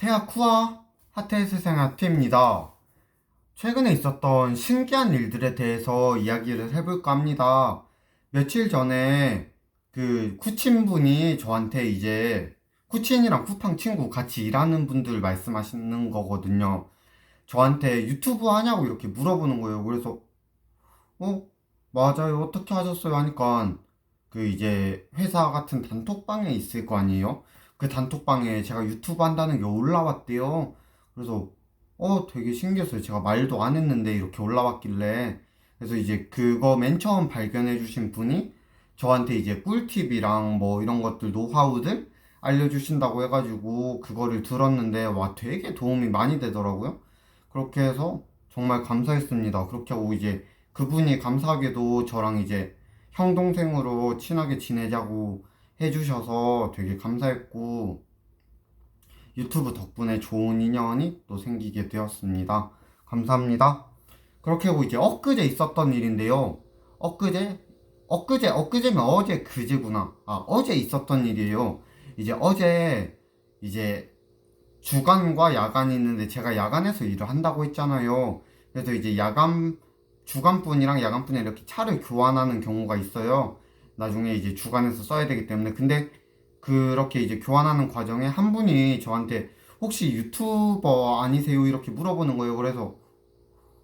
테아쿠아 하테의 세상 하테입니다. 최근에 있었던 신기한 일들에 대해서 이야기를 해볼까 합니다. 며칠 전에 그 쿠친 분이 저한테 이제 쿠친이랑 쿠팡 친구 같이 일하는 분들 말씀하시는 거거든요. 저한테 유튜브 하냐고 이렇게 물어보는 거예요. 그래서 어 맞아요 어떻게 하셨어요 하니까 그 이제 회사 같은 단톡방에 있을 거 아니에요? 그 단톡방에 제가 유튜브 한다는 게 올라왔대요. 그래서 어 되게 신기했어요. 제가 말도 안 했는데 이렇게 올라왔길래 그래서 이제 그거 맨 처음 발견해 주신 분이 저한테 이제 꿀팁이랑 뭐 이런 것들 노하우들 알려주신다고 해가지고 그거를 들었는데 와 되게 도움이 많이 되더라고요. 그렇게 해서 정말 감사했습니다. 그렇게 하고 이제 그분이 감사하게도 저랑 이제 형 동생으로 친하게 지내자고 해주셔서 되게 감사했고 유튜브 덕분에 좋은 인연이 또 생기게 되었습니다. 감사합니다. 그렇게 하고 이제 엊그제 있었던 일인데요. 엊그제 엊그제 엊그제면 어제 그제구나. 아 어제 있었던 일이에요. 이제 어제 이제 주간과 야간이 있는데 제가 야간에서 일을 한다고 했잖아요. 그래서 이제 야간 주간분이랑 야간분이 이렇게 차를 교환하는 경우가 있어요. 나중에 이제 주간에서 써야 되기 때문에 근데 그렇게 이제 교환하는 과정에 한 분이 저한테 혹시 유튜버 아니세요? 이렇게 물어보는 거예요. 그래서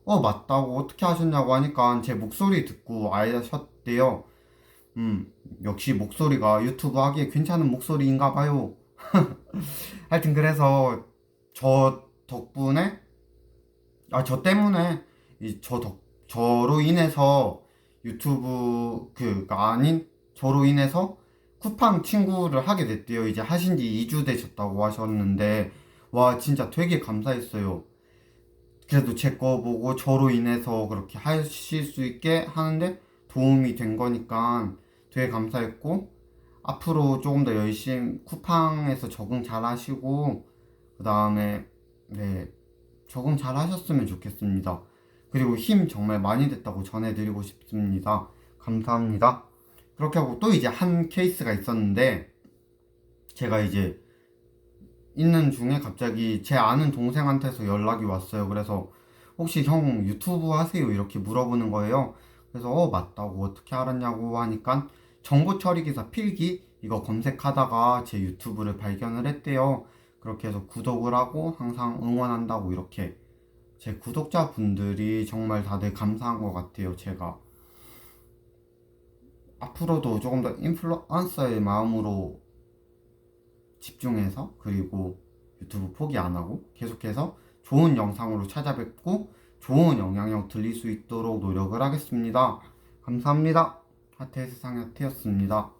어 맞다고 어떻게 하셨냐고 하니까 제 목소리 듣고 아셨대요. 음 역시 목소리가 유튜브 하기에 괜찮은 목소리인가 봐요. 하여튼 그래서 저 덕분에 아 저 때문에 이 저 덕 저로 인해서 유튜브 그가 아닌 저로 인해서 쿠팡 친구를 하게 됐대요. 이제 하신 지 2주 되셨다고 하셨는데 와 진짜 되게 감사했어요. 그래도 제 거 보고 저로 인해서 그렇게 하실 수 있게 하는데 도움이 된 거니까 되게 감사했고 앞으로 조금 더 열심히 쿠팡에서 적응 잘 하시고 그 다음에 네 적응 잘 하셨으면 좋겠습니다. 그리고 힘 정말 많이 됐다고 전해드리고 싶습니다. 감사합니다. 그렇게 하고 또 이제 한 케이스가 있었는데 제가 이제 있는 중에 갑자기 제 아는 동생한테서 연락이 왔어요. 그래서 혹시 형 유튜브 하세요? 이렇게 물어보는 거예요. 그래서 어 맞다고 어떻게 알았냐고 하니까 정보 처리 기사 필기 이거 검색하다가 제 유튜브를 발견을 했대요. 그렇게 해서 구독을 하고 항상 응원한다고 이렇게 제 구독자분들이 정말 다들 감사한 것 같아요. 제가 앞으로도 조금 더 인플루언서의 마음으로 집중해서 그리고 유튜브 포기 안 하고 계속해서 좋은 영상으로 찾아뵙고 좋은 영향력 들릴 수 있도록 노력을 하겠습니다. 감사합니다. 하태의 세상 하태였습니다.